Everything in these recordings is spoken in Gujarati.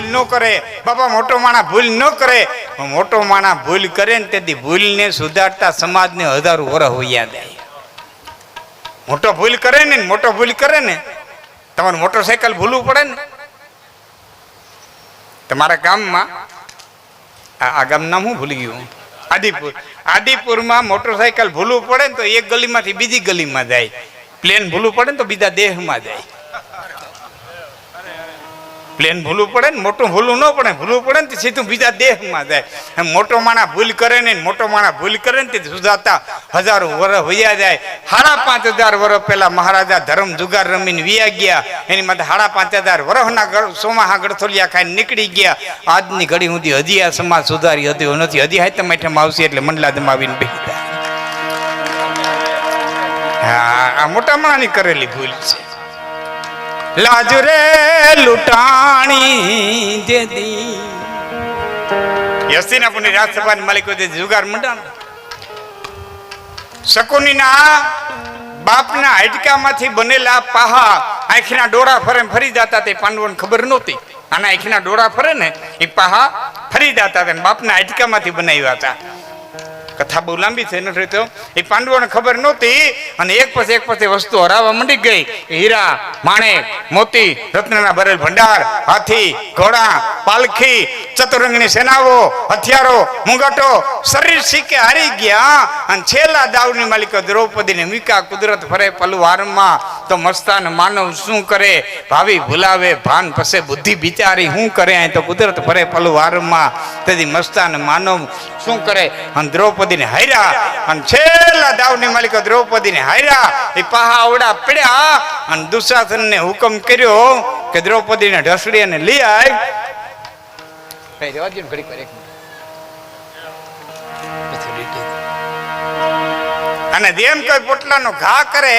ભૂલ ન કરે. બાપા, મોટો માણા ભૂલ ન કરે. મોટો માણા ભૂલ કરે ને તેથી ભૂલને સુધારતા સમાજને હજારો વરહ હોયા દે મોટો ભૂલ કરે ને, મોટો ભૂલ કરે ને, તમારે મોટરસાયકલ ભૂલવું પડે ને. તમારા ગામમાં, આ ગામ નામ હું ભૂલી ગયું? આદિપુર આદિપુરમાં મોટરસાયકલ ભૂલવું પડે ને તો એક ગલીમાંથી બીજી ગલીમાં જાય. પ્લેન ભૂલવું પડે ને તો બીજા દેહમાં જાય. પ્લેન ભૂલવું પડે ને, મોટું ભૂલવું ન પડે, ભૂલવું પડે ને સીધું બીજા દેહમાં જાય. મોટો માણા ભૂલ કરે ને, મોટો માણા ભૂલ કરે ને તે સુધાતા હજારો વર્ષ વયા જાય. સાડા પાંચ હજાર વર્ષ પહેલા મહારાજા ધર્મ જુગાર રમીને વિયા ગયા. એની માટે સાડા પાંચ હજાર વર્ષના સોમાહા ગળથોલિયા ખાઈને નીકળી ગયા. આજની ઘડી સુધી હજી આ સમાજ સુધારી હતી નથી. હજી હાઈ તમે આવશે એટલે મંડલા દમાવીને બેસી જાય. હા, આ મોટા માણાની કરેલી ભૂલ છે. લાજ રે લૂંટાણી જે દી. યસ્તીનાપુરની રાજસભાની માલિકો જે જુગાર મંડાણ. શકુનીના બાપના હાડકામાંથી બનેલા પાહા આંખના ડોળા ફરે ફરી જતા તે પાંડવોને ખબર નહોતી. આના આંખના ડોળા ફરે ને એ પાહા ફરી જતા બાપના હાડકામાંથી બનાવ્યા હતા. કથા બહુ લાંબી થઈ, નથી તો એ પાંડવોને ખબર નહોતી અને એક પછી એક પછી વસ્તુ હરાવવા મંડી ગઈ. હીરા માણેક મોતી, રત્નના ભરેલ ભંડાર, હાથી, ઘોડા, પાલખી ચતુરંગની સેનાઓ, હથિયારો, મુંગટો, શરીર શીખે હારી ગયા. અને છેલ્લા દાવની માલિકો દ્રૌપદીને મીકા કુદરત ફરે પલવારમાં. તો મસ્તાન માનવ શું કરે? ભાવિ ભૂલાવે, ભાન પસે, બુદ્ધિ બિચારી શું કરે? અહીં તો કુદરત ફરે પલવારમાં. તેથી મસ્તાન માનવ શું કરે? અને દ્રૌપદીને હાર્યા. અને છેલ્લા દાવની માલિકો દ્રૌપદીને હાર્યા. એ પાહા આવડા પડ્યા. અને દુશાસનને હુકમ કર્યો કે દ્રૌપદીને ઢસડી અને લઈ આય. ભાઈ રેવા દે ને ઘડીક વાર એક મિનિટ. અને જેમ કોઈ પોટલાનો ઘા કરે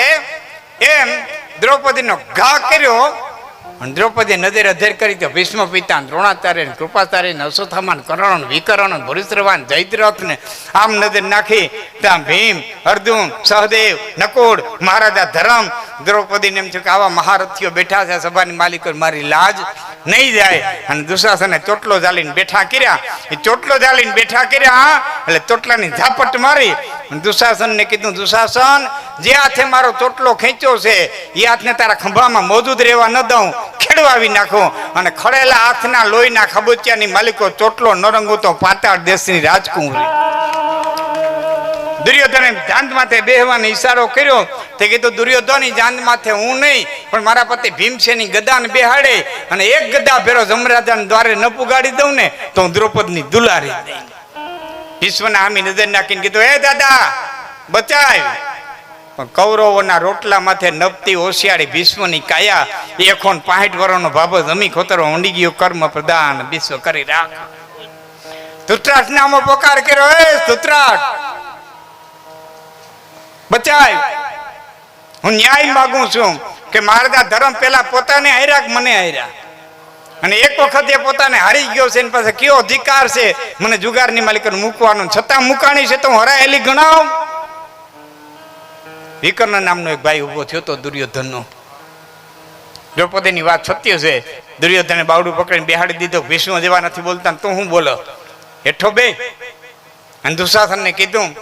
એમ દ્રૌપદીનો ઘા કર્યો અને દ્રૌપદી નજર અધેર કરી તો ભીષ્મ પિતા દ્રોણાચાર્ય કૃપાચાર્ય ને અશ્વત્થામા કરણ વિકરણ ને ભૂરિશ્રવાન જયદ્રથ ને આમ નજર નાખી ત્યાં ભીમ અર્જુન સહદેવ નકુળ મહારાજા ધરમ દ્રૌપદીને એમ થયું કે આવા મહારથીઓ બેઠા છે, સભાની માલિકો મારી લાજ નહીં જાય. અને દુશાસને ચોટલો જાલીને બેઠા કર્યા. એ ચોટલો જાલીને બેઠા કર્યા, એટલે ચોટલાની ઝાપટ મારી. દુશાસનને કીધું, દુશાસન, જે હાથે મારો ચોટલો ખેંચ્યો છે, એ હાથને તારા ખંભામાં મોજૂદ રહેવા ન દઉં. ખેડવાવી નાખું. અને ખડેલા હાથના લોહીના ખબુચિયાની માલિકો ચોટલો ન તો પાતાળ દેશની રાજકુંવરી. દુર્યોધને જાંદ માથે બેહવાનો ઈશારો કર્યો. તે કીધું દુર્યોધન જાન માથે હું નહીં, પણ મારા પતિ ભીમસેની ગદાને બેહાડે અને એક ગદા ભેરો જમરાજાને દ્વારે ન પુગાડી દઉં ને, તો હું દ્રૌપદની દુલારી દઈ વિશ્વને આમી નજર નાખીને કીધું, હે દાદા, બચાય. પણ કૌરવોના રોટલા માથે નપતી હોશિયારી ભીષ્મની કાયા એકોન પાંઠ વર્ષનો બાબો જમી ખોતરો ઊંડી ગયો, કર્મ પ્રદાન વિશ્વ કરી રાખ. ધૂતરાટ નામો પોકાર કર્યો, હે ધૂતરાટ બચાય. હું ન્યાય માગું છું કે મારા ધર્મ પેલા પોતાને હાર્યા મને હાર્યા? અને એક વખત એ પોતાને હારી ગયો છે એની પાસે કયો અધિકાર છે? મને જુગારની માલિકને મૂકવાનો. છતાં મુકાણી છે તો હું હરાયેલી ગણાવ? વિકર્ણ નામનો એક ભાઈ ઊભો થયો તો દુર્યોધનનો. દ્રૌપદીની વાત સત્ય છે, દુર્યોધને બાવડું પકડીને બેહાડી દીધો, વિષ્ણુ જેવા નથી બોલતા તો હું બોલો? હેઠો બે અને દુશાસનને કીધું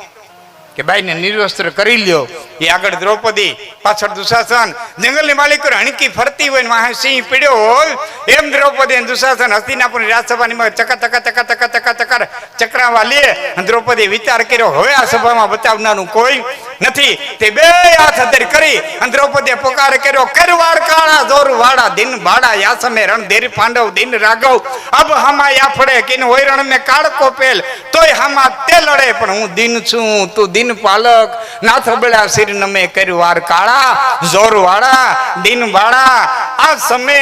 કે ભાઈને નિર્વસ્ત્ર કરી લ્યો. એ આગળ દ્રૌપદી, પાછળ દુશાસન, જંગલની માલિકો હણકી ફરતી હોય વાહે સિંહ પીડ્યો હોય એમ દ્રૌપદી અને દુશાસન હસ્તિનાપુરની રાજસભાની ચકા ચકા ચકા ચકા ચકા ચકા ચક્રાવા લે દ્રૌપદી વિચાર કર્યો, હવે આ સભામાં બતાવનારું કોઈ નથી. તે બે હાથ અધર કરી દ્રૌપદીએ પોકાર કર્યો કરવાડ કાળા જોર વાળા દિન ભાડા યાસમે રણ દેર પાંડવ દિન રાઘવ. અબ હમા યાફડે કિન વૈરણ રણ મેં કાળકો પેલ, તોય હમા તે લડે, પણ હું દિન છું, તું દિન પાલક. નાથ બેડા શિર નમે કરવાર કાળા જોર વાળા દિન બાળા. આ સમય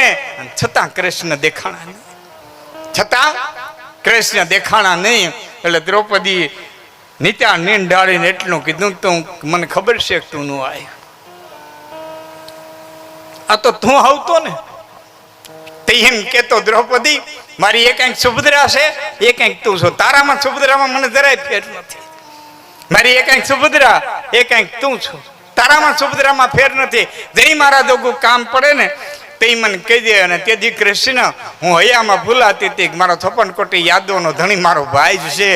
છતાં કૃષ્ણ દેખાણા છતાં કૃષ્ણ દેખાણા નહીં. એટલે દ્રૌપદી નીચા નીન ડાળીને એટલું કીધું, તું મને ખબર છે તું નું આ તો તું આવતો ને. તે કેતો દ્રૌપદી, મારી એક કંઈક સુભદ્રા છે? એ કંઈક તું છો. તારામાં સુભદ્રામાં મને જરાય ફેર નથી. મારી એક કંઈક સુભદ્રા? એ કંઈક તું છો. તારામાં સુભદ્રામાં ફેર નથી. જઈ મારા દોગું કામ પડે ને તે મને કહી દે અને તેથી કૃષ્ણ હું હૈયામાં ભૂલાતી હતી મારો છપ્પન કોટી યાદોનો ધણી મારો ભાઈ જ છે.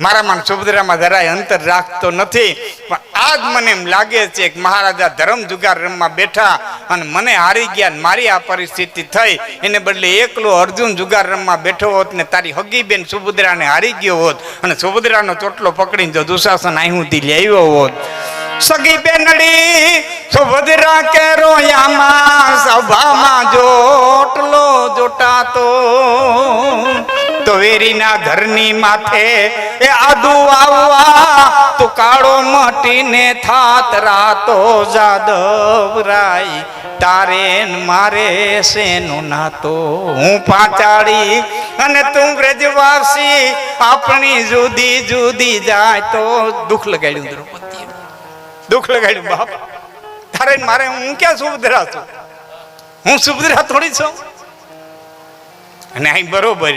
મારામાં સુભદ્રામાં જરાય અંતર રાખતો નથી. પણ આજ મને એમ લાગે છે કે મહારાજા ધર્મ જુગાર રમવા બેઠા અને મને હારી ગયા મારી આ પરિસ્થિતિ થઈ. એને બદલે એકલો અર્જુન જુગાર રમવા બેઠો હોત ને તારી હગી બેન સુભદ્રાને હારી ગયો હોત અને સુભદ્રાનો ચોટલો પકડીને જો દુશાસન અહીંથી લઈ આવ્યો હોત. સગી બેનડી સુભદ્રા કે રોયામાં સભામાં જોટલો જોટાતો. તો વેરીના ઘરની માથે એ આદુ આવવા તું કાળો મટીને થાત રાતો જાદવ રાઈ. તારે મારે શેનો નાતો? હું પાચાળી અને તું બ્રજવાસી આપણી જુદી જુદી જાય તો દુઃખ લગાડ્યું દુઃખ લગાડ્યું, બાપ. તારે મારે, હું ક્યાં સુભદ્રા છું? હું સુભદ્રા થોડી છું? અને અહીં બરોબર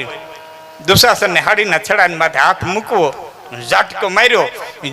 દુશાસનને હાડીના છડાની માથે હાથ મૂકવો, ઝાટકો માર્યો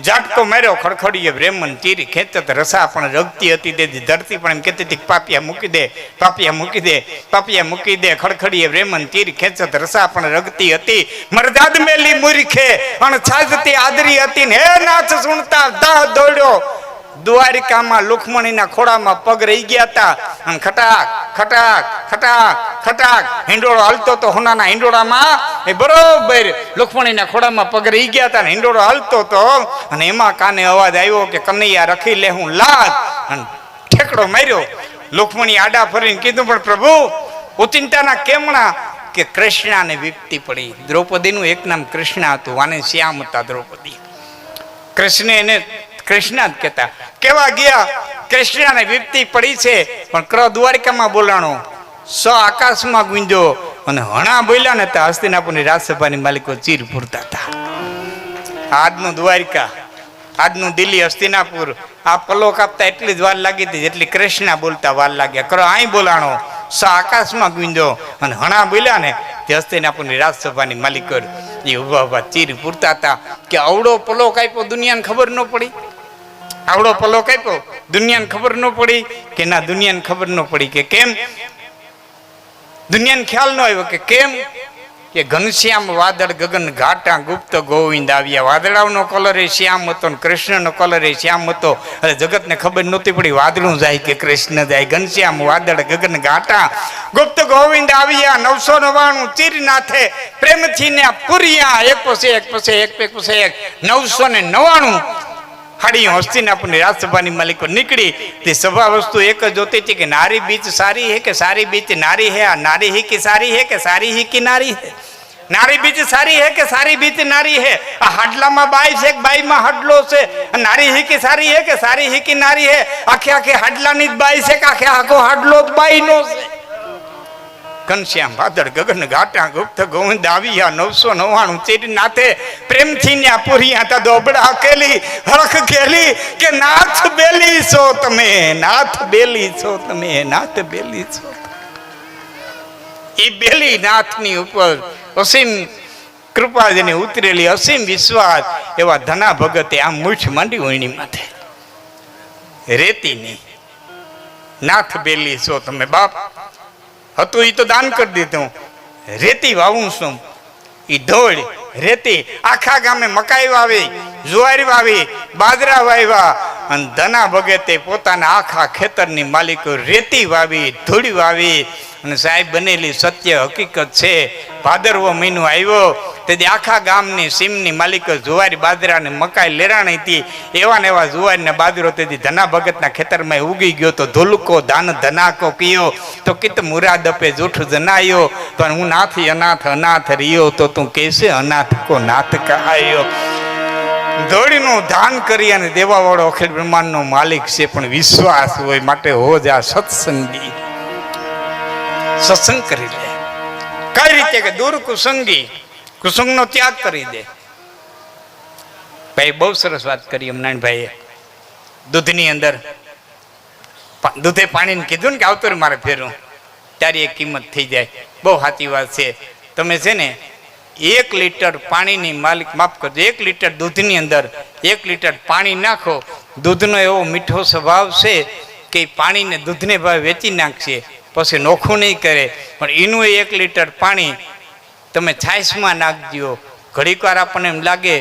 ઝાટકો માર્યો, ખડખડીએ બ્રેમન ચીરી ખેંચત રસા પણ રગતી હતી, તેથી ધરતી પણ એમ કહેતી હતી પાપિયા મૂકી દે, પાપિયા મૂકી દે, પાપિયા મૂકી દે, ખડખડીએ બ્રેમન ચીરી ખેંચત રસા પણ રગતી હતી. મરદાદ મેલી મૂર્ખે પણ છાજતી આદરી હતી ને, હે નાચ સુણતા દાહ દોડ્યો દ્વારિકામાં લુખમણીના ખોળામાં પગ રહી ગયા હતા. અને ખટાક ખટાક ખટાક ખટાક. હિંડોળો હાલતો તો હોનાના હિંડોળામાં એ બરોબર લુખમણીના ખોળામાં પગ રહી ગયા હતા અને હિંડોળો હાલતો તો અને એમાં કાને અવાજ આવ્યો કે, કનૈયા, રખી લે હું લાજ અને ઠેકડો માર્યો. લુખમણી આડા ફરીને કીધું, પણ પ્રભુ ઉચિંતાના કેમણા કે કૃષ્ણાને વિપતી પડી. દ્રૌપદીનું એક નામ કૃષ્ણ હતું, આને શ્યામ હતા દ્રૌપદી. કૃષ્ણ એને કૃષ્ણ જ કહેતા. કેવા ગયા? કૃષ્ણને વિપત્તિ પડી છે. પણ ક્ર દ્વારિકામાં બોલાણો. સ આકાશમાં ગુંજો. અને હણા બોલ્યા ને ત્યાં હસ્તિનાપુરની રાજસભાની માલિકો ચીર પૂરતા હતા. આજનું દ્વારિકા, આજનું દિલ્હી, હસ્તિનાપુર, આ પલો કાપતા એટલી જ વાર લાગી હતી જેટલી કૃષ્ણ બોલતા વાર લાગ્યા. કરો અહીં બોલાણો. સ આકાશમાં ગુંજો. અને હણા બોલ્યા ને તે હસ્તિનાપુરની રાજસભાની માલિકો એ ઊભા ઊભા ચીર પૂરતા હતા કે અવડો પલો કાપ્યો દુનિયાને ખબર ન પડી. આવડો પલો કાપ્યો. દુનિયાને ખબર ન પડી કે ના, દુનિયાને ખબર ન પડી કે કેમ? દુનિયાને ખ્યાલ ન આવ્યો કે કેમ? કે ઘનશ્યામ વાદળ, ગગન ઘાટા, ગુપ્ત ગોવિંદ આવ્યા. વાદળાઓનો કલર એ શ્યામ હતો ને કૃષ્ણનો કલર એ શ્યામ હતો. અરે જગતને ખબર નહોતી પડી, વાદળું જાય કે કૃષ્ણ જાય? ઘનશ્યામ વાદળ, ગગન ઘાટા. ગુપ્ત ગોવિંદ આવ્યા, નવસો નવાણું ચીરનાથે પ્રેમથી ને પુરિયા, એક પછી એક પછી એક પછી એક. નવસો ને નવાણું હાડી હોસ્તીને આપણને રાજસભાની માલિકો નીકળી. તે સભા વસ્તુ એક જ જોતી હતી કે નારી બીચ સારી હે કે સારી બીચ નારી હે? આ નારી હી કી સારી હે કે સારી હી કી નારી હે? નારી બીજ સારી હે કે સારી બીજ નારી હે? આ હાડલામાં બાઈ છે બાઈમાં હાડલો છે? નારી હી કી સારી હે કે સારી હી કી નારી હે? આખે આખે હાડલાની જ બાઈ છે કે આખે આખો હાડલો જ બાઈનો છે? ઘનશ્યામ ભાદર, ગગન ઘાટા, ગુપ્ત ગોવિંદ આવ્યા, નવસો નવ્વાણું ચેરી નાથે પ્રેમથી ન્યા પૂર્યા તા દોબડા કેલી, હરખ કેલી કે નાથ બેલી છો તમે, નાથ બેલી છો તમે, નાથ બેલી છો એ બેલી નાથની ઉપર અસીમ કૃપા જેને ઉતરેલી અસીમ વિશ્વાસ એવા ધના ભગતે આમ મૂઠ માંડી વણી માથે. રેતીની, નાથ બેલી છો તમે બાપ હતું એ તો દાન કરી દીધું. રેતી વાવું છું. એ ધોળ, રેતી. આખા ગામે મકાઈ વાવી, જુવારી વાવી, બાજરા વાવ્યા. અને ધના તે પોતાના આખા ખેતરની માલિકો રેતી વાવી, ધૂળી વાવી. અને સાહેબ બનેલી સત્ય હકીકત છે. ભાદરવો મહિનો આવ્યો. તેથી આખા ગામની સીમની માલિકો જુવારી બાજરા ને મકાઈ લેરાણી હતી. એવા ને એવા જુવારી ને બાજરો તેથી ધના ભગતના ખેતરમાં ઉગી ગયો તો ધોલુકો, ધાન, ધનાકો કયો તો કિત મુરાદ અપે જૂઠ જનાયો પણ હું નાથી અનાથ અનાથ રહ્યો તો તું કેસે અનાથ કો નાથ કહાયો. ધોળીનું દાન કરી અને દેવાવાળો અખિલ બ્રહ્માંડનો માલિક છે. પણ વિશ્વાસ હોય માટે હો જા સત્સંગી. સત્સંગ કરી લે કઈ રીતે કે દૂર કુસંગી, કુસંગનો ત્યાગ કરી દે. ભાઈ, બહુ સરસ વાત કરી અમનાણભાઈએ દૂધની અંદર દૂધે પાણીને કીધું ને કે આવતો મારે ફેરવું. ત્યારે એ કિંમત થઈ જાય. બહુ સાચી વાત છે. તમે છે ને એક લીટર પાણીની માલિક, માફ કરજો, એક લીટર દૂધની અંદર એક લીટર પાણી નાખો. દૂધનો એવો મીઠો સ્વભાવ છે કે પાણીને દૂધને ભાવે વેચી નાખશે. પછી નોખું નહીં કરે. પણ એનું એક લીટર પાણી તમે છાશમાં નાખજો. ઘડીક વાર આપણને એમ લાગે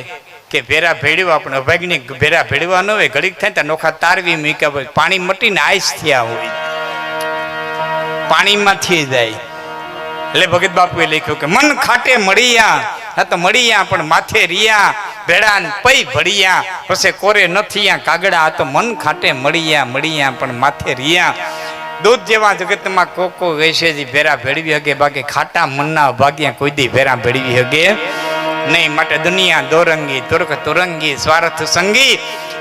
કે ભેરા ભેળવા આપણે અભાગની ભેરા ભેળવા ન હોય, ઘડીક થાય ત્યાં નોખા તારવી મૂક્યા હોય પાણી મટીને આઈસ થયા હોય. પાણીમાંથી જાય. એટલે ભગત બાપુએ લખ્યું કે મન ખાટે મળીયા, હા તો મળીયા પણ માથે રિયા ભેડા ને પૈ ભળિયા પછી કોરે નથી કાગડા આ તો મન ખાટે મળીયા મળીયા પણ માથે રિયા દૂધ જેવા જગતમાં કોકો વેસેજી ભેરા ભેળવી હગે, બાકી ખાટા મનના ભાગ્યા કોઈ દી ભેરા ભેળવી હગે નહીં. માટે દુનિયા દોરંગી તુર્ક તુરંગી, સ્વાર્થ સંગી,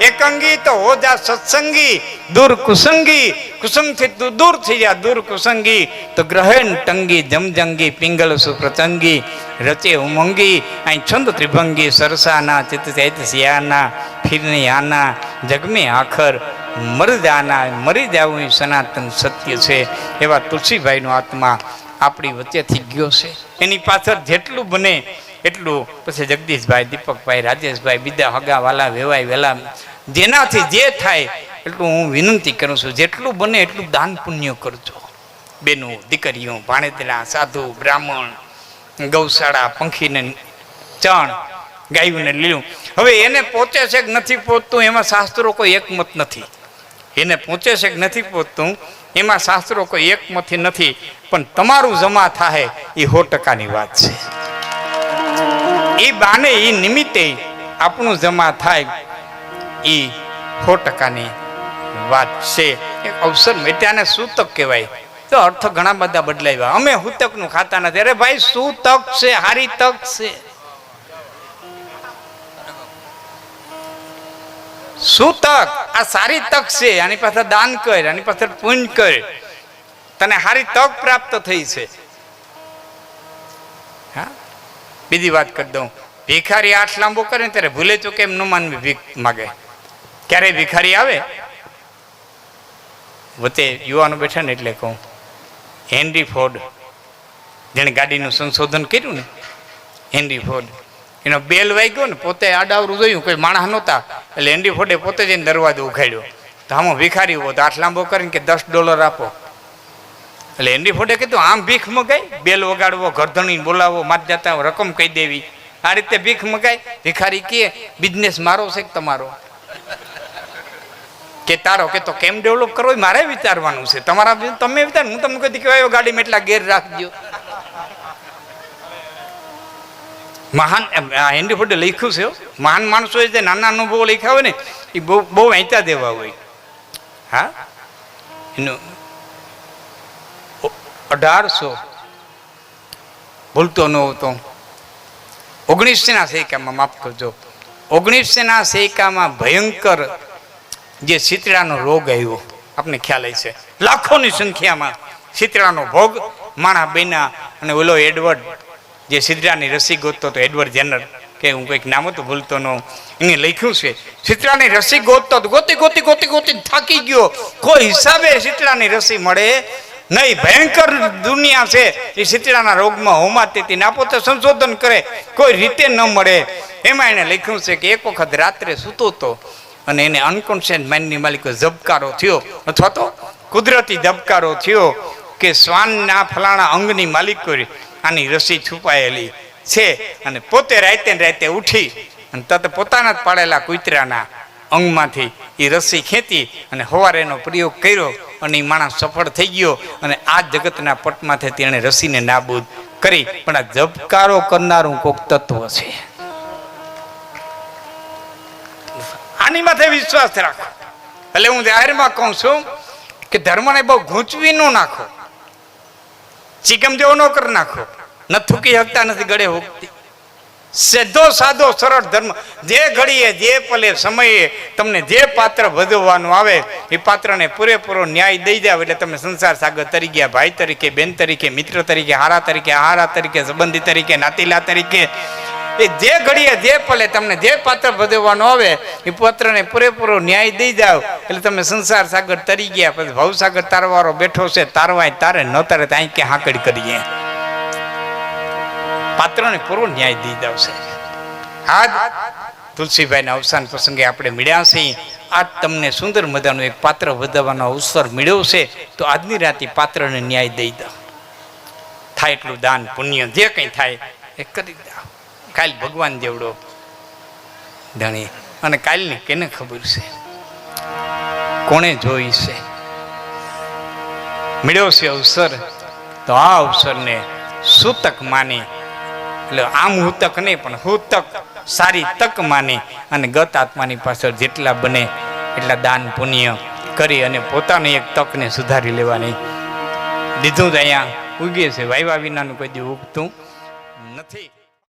એકંગી તો હો જા સત્સંગી, દૂર કુસંગી કુસંગથી તું દૂર થઈ જા દૂર કુસંગી, તો ગ્રહણ ટંગી, જમજંગી, પિંગલ સુપ્રતંગી રચે ઉમંગી, અહીં છંદ ત્રિભંગી, સરસાના, ચિત્ત ચૈત સિયાના ફિરની આના, જગમે આખર મરી જાના મરી જવું એ સનાતન સત્ય છે, એવા તુલસીભાઈનો આત્મા આપણી વચ્ચેથી ગયો છે. એની પાછળ જેટલું બને એટલું પછી જગદીશભાઈ, દીપકભાઈ, રાજેશભાઈ, બીજા હગા વાલા વેવાય વેલા, જેનાથી જે થાય એટલું હું વિનંતી કરું છું, જેટલું બને એટલું દાન પુણ્ય કરજો. બેનું, દીકરીઓ ભાણેતલા સાધુ, બ્રાહ્મણ, ગૌશાળા, પંખીને ચણ ગાયું ને લીલું. હવે એને પહોંચે છે કે નથી પહોંચતું એમાં શાસ્ત્રો કોઈ એકમત નથી. એને પહોંચે છે કે નથી પહોંચતું એમાં શાસ્ત્રો કોઈ એકમથી નથી, પણ તમારું જમા થાય એ સો ટકાની વાત છે. એ બાને એ નિમિત્તે આપણું જમા થાય એ સો ટકાની વાત છે. એક અવસર મેટ્યાને સૂતક કહેવાય. તો અર્થ ઘણા બધા બદલાવ્યા. અમે હુતકનું ખાતા નથી. અરે ભાઈ શું તક છે, હારી તક છે. શું તક આ સારી તક છે, આની પાસે દાન કર, આની પાસે પુણ્ય કર. તને સારી તક પ્રાપ્ત થઈ છે. હા? બીજી વાત કરી દઉં. ભિખારી આઠ લાંબો કરે ત્યારે ભૂલે ચૂકે એમ ન માનવી ભીખ માગે. ક્યારે ભિખારી આવે? વતે યુવાનો બેઠા ને એટલે કહું. હેનરી ફોર્ડ, જેણે ગાડીનું સંશોધન કર્યું ને, હેનરી ફોર્ડ એનો બેલ વાગ્યો ને પોતે આડાવરું જોયું, કોઈ માણસ નહોતા. એટલે એન્ડી ફોડે પોતે જઈને દરવાજો ઉઘાડ્યો. તો આમ ભિખારી ઊભો તો આઠ લાંબો કરીને કે દસ ડોલર આપો. એટલે એન્ડી ફોર્ડે કીધું, આમ ભીખ મગાઈ? બેલ વગાડવો ઘરધણી બોલાવો માત જતા રકમ કહી દેવી? આ રીતે ભીખ મગાઈ. ભિખારી કે બિઝનેસ મારો છે કે તમારો? કે તારો કે તો કેમ ડેવલપ કરવો મારે વિચારવાનું છે. તમારા તમે વિચાર, હું તમને કદી કહેવાય ગાડીમાં એટલા ગેર રાખજો. મહાન હેનરી ફોર્ડે લખ્યું છે મહાન માણસોએ જે નાના અનુભવો લખ્યા હોય ને એ બહુ બહુ વહેંચા દેવા હોય. હા? એનું અઢારસો ભૂલતો ન હોતો. ઓગણીસના સૈકામાં માફ કરજો. ઓગણીસના સૈકામાં ભયંકર જે શીતળાનો રોગ આવ્યો, આપને ખ્યાલ છે. લાખોની સંખ્યામાં શીતળાનો ભોગ, માણા બેના અને ઓલો એડવર્ડ જે સિદ્રાની રસી ગોતતો હતો એડવર્ડ જેનર કે હું કંઈક નામ હતું ભૂલતો ન એને લખ્યું છે સિત્રાની રસી ગોતતો હતો ગોતી ગોતી ગોતી ગોતી થાકી ગયો. કોઈ હિસાબે સિત્રાની રસી મળે? નહીં, ભયંકર દુનિયા છે. એ સિત્રાના રોગમાં હોમાતી ના પોતે સંશોધન કરે. કોઈ રીતે ન મળે. એમાં એને લખ્યું છે કે એક વખત રાત્રે સૂતો હતો અને એને અનકોન્શિયસ માઇન્ડની માલિકો ઝબકારો થયો. અથવા તો કુદરતી ઝબકારો થયો કે શ્વાનના ફલાણા અંગની માલિકો આની રસી છુપાયેલી છે. અને પોતે રાતે રાતે ઉઠી અને તત પોતાના જ પાડેલા કૂતરાના અંગમાંથી એ રસી ખેંચી અને સવારે એનો પ્રયોગ કર્યો અને એ માણસ સફળ થઈ ગયો અને આ જગતના પટમાંથી તેણે રસીને નાબૂદ કરી. પણ આ ઝબકારો કરનારું કોક તત્વ છે. આની માથે વિશ્વાસ રાખો. એટલે હું જાહેરમાં કહું છું કે ધર્મને બહુ ગૂંચવી ન નાખો. ચીકમ જેવો ન કરી નાખો. ન થૂકી શકતા નથી, ગળે હુકતી. સીધો સાદો સરળ ધર્મ. જે ઘડીએ, જે પલે, સમયે તમને જે પાત્ર ભજવવાનું આવે, એ પાત્રને પૂરેપૂરો ન્યાય દઈ જાવ એટલે તમે સંસાર સાગર તરી ગયા ભાઈ તરીકે, બેન તરીકે, મિત્ર તરીકે, હારા તરીકે હારા તરીકે, સંબંધી તરીકે, નાતીલા તરીકે એ જે ઘડીએ જે પલે તમને જે પાત્ર ભજવવાનો આવે, એ પાત્રને પૂરેપૂરો ન્યાય દઈ જાવ એટલે તમે સંસાર સાગર તરી ગયા, પછી ભવસાગર તારવારો બેઠો છે, તારવાય તારે ન તારે ત્યાં કે હાંકડી કરીએ. પાત્રને પૂરો ન્યાય દઈ જાવ છે આજ તુલસીભાઈના અવસાન પ્રસંગે આપણે મળ્યા છીએ. આજ તમને સુંદર મજાનું એક પાત્ર વધવાનો અવસર મળ્યો છે, તો આજની રાતે પાત્રને ન્યાય દઈ દો થાય એટલું દાન, પુણ્ય, જે કંઈ થાય, એ કરી કાલ ભગવાન જેવડો ધણી. અને કાલની કેને ખબર છે? કોણે જોઈ છે? મળ્યો છે અવસર? તો આ અવસરને સૂતક માની. એટલે આમ હુતક નહીં, પણ હુતક, સારી તક માની. અને ગત આત્માની પાછળ જેટલા બને, એટલા દાન પુણ્ય કરી અને પોતાની એક તકને સુધારી લેવાની. લીધું જ અહીંયા ઉગે છે. વાયવા વિનાનું કોઈ દી ઉગતું નથી.